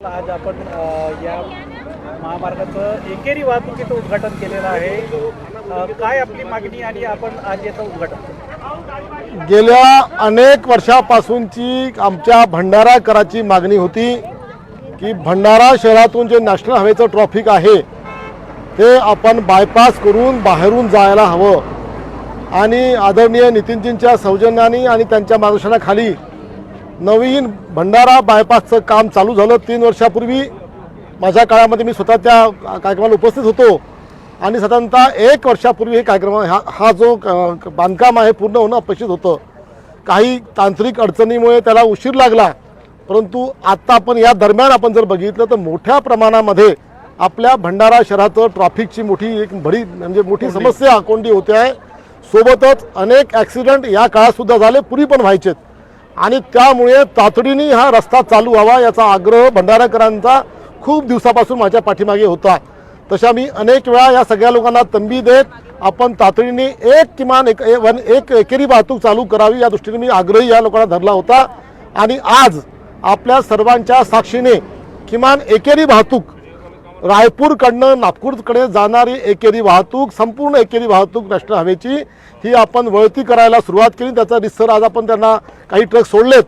आज आपण या महामार्गाचं एकेरी वाहतुकीचं उद्घाटन केलेलं आहे. काय आपली मागणी आणि आपण आज याचं उद्घाटन गेल्या अनेक वर्षापासूनची आमच्या भंडारा कराची मागणी होती की भंडारा शहरातून जे नॅशनल हायवेचं ट्रॉफिक आहे ते आपण बायपास करून बाहेरून जायला हवं. आणि आदरणीय नितीनजींच्या सौजन्याने आणि त्यांच्या मार्गदर्शनाखाली नवीन भंडारा बायपासचं काम चालू झालं. तीन वर्षापूर्वी माझ्या काळामध्ये मी स्वतः त्या कार्यक्रमाला उपस्थित होतो. आणि साधारणतः एक वर्षापूर्वी हे कार्यक्रम हा हा जो बांधकाम आहे पूर्ण होणं अपेक्षित होतं. काही तांत्रिक अडचणीमुळे त्याला उशीर लागला. परंतु आत्ता आपण या दरम्यान आपण जर बघितलं तर मोठ्या प्रमाणामध्ये आपल्या भंडारा शहरात ट्रॅफिकची मोठी एक बडी म्हणजे मोठी समस्या कोणती होते आहे. सोबतच अनेक ॲक्सिडेंट या काळात सुद्धा झाले पूर्वी पण व्हायचेत. आणि त्यामुळे तातडीने हा रस्ता चालू व्हावा याचा आग्रह भंडाराकरांचा खूप दिवसापासून माझ्या पाठीमागे होता. तशा मी अनेक वेळा या सगळ्या लोकांना तंबी देत आपण तातडीने एक किमान एक ए- वन एक एकेरी वाहतूक चालू करावी या दृष्टीने मी आग्रही या लोकांना धरला होता. आणि आज आपल्या सर्वांच्या साक्षीने किमान एकेरी वाहतूक रायपूरकडनं नागपूरकडे जाणारी एकेरी वाहतूक संपूर्ण एकेरी वाहतूक नॅशनल हवेची ही आपण वळती करायला सुरुवात केली. त्याचा रिसर आज आपण त्यांना काही ट्रक सोडलेत.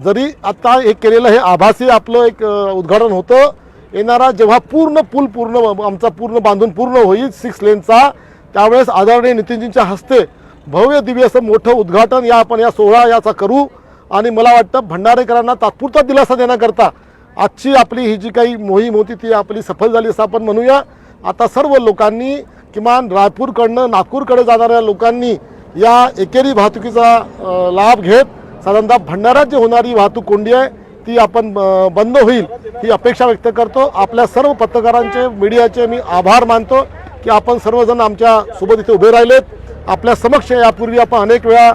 जरी आता हे केलेलं हे आभासी आपलं एक उद्घाटन होतं. येणारा जेव्हा पूर्ण पूल पूर्ण आमचा पूर्ण बांधून पूर्ण होईल सिक्स लेनचा त्यावेळेस आदरणीय नितीनजींच्या हस्ते भव्य दिव्य असं मोठं उद्घाटन या आपण या सोहळा याचा करू. आणि मला वाटतं भंडारेकरांना तात्पुरता दिलासा देण्याकरता आजची आपली ही जी काही मोहीम होती ती आपली सफल झाली असं आपण म्हणूया. आता सर्व लोकांनी किमान रायपूरकडनं नागपूरकडे जाणाऱ्या लोकांनी या एकेरी वाहतुकीचा लाभ घेत साधारणतः भंडाऱ्यात जी होणारी वाहतूक कोंडी आहे ती आपण बंद होईल ही अपेक्षा व्यक्त करतो. आपल्या सर्व पत्रकारांचे मीडियाचे मी आभार मानतो की आपण सर्वजण आमच्यासोबत इथे उभे राहिलेत. आपल्या समक्ष यापूर्वी आपण अनेक वेळा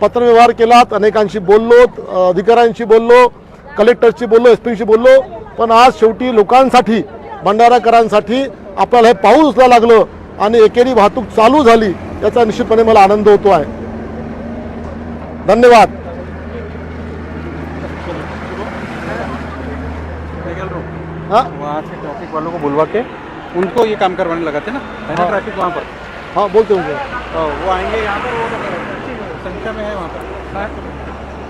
पत्रव्यवहार केलात अनेकांशी बोललो अधिकाऱ्यांशी बोललो. कलेक्टरशी बोललो एस पीशी बोललो पण आज शेवटी लोकांसाठी भंडाराकरांसाठी आपल्याला हे पाऊल उचला लागलं आणि एकेरी वाहतूक चालू झाली याचा निश्चितपणे मला आनंद होतो आहे. धन्यवाद. हाँ? वहाँ से ट्रैफिक वालों को बुलवा के उनको ये काम करवाने लगाते ना? है। ना। ट्रैफिक वहाँ पर। हाँ बोलते होंगे वो आएंगे यहाँ पर वो संख्या में है वहाँ पर।